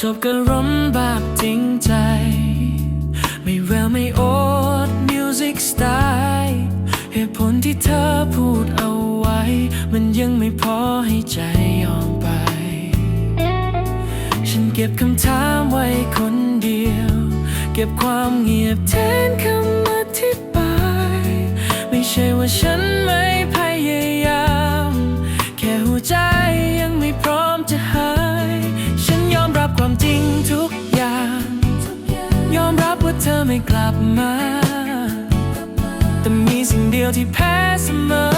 จบก็ร้นแบบจริงใจ ไม่แววไม่โอดมิวสิกสไตล์เหตุผลที่เธอพูดเอาไว้ มันยังไม่พอให้ใจยอมไป ฉันเก็บคำถามไว้คนเดียว เก็บความเงียบแทนคำอธิบาย ไม่ใช่ว่าฉันไม่พยายาม แค่หัวใจ ลับมา แต่มีสิ่งเดียวที่แพ้เสมอ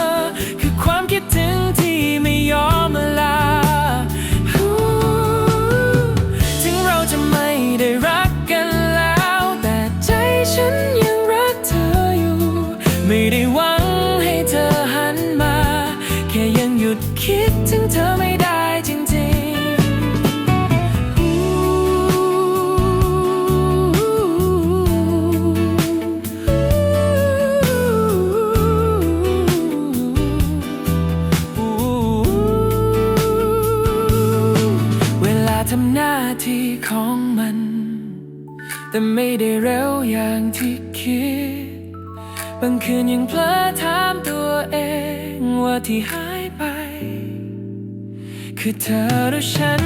คือความคิดถึงที่ไม่ยอมมาลา ถึงเราจะไม่ได้รักกันแล้ว แต่ใจฉันยังรักเธออยู่ ไม่ได้หวังให้เธอหันมา แค่ยังหยุดคิดถึงเธอไม่ำหน้าที่ของมัน แต่ไม่ได้เร็วอย่างที่คิด บางคืนยังเพลอถามตัวเองว่าที่หายไป คือเธอหรือฉัน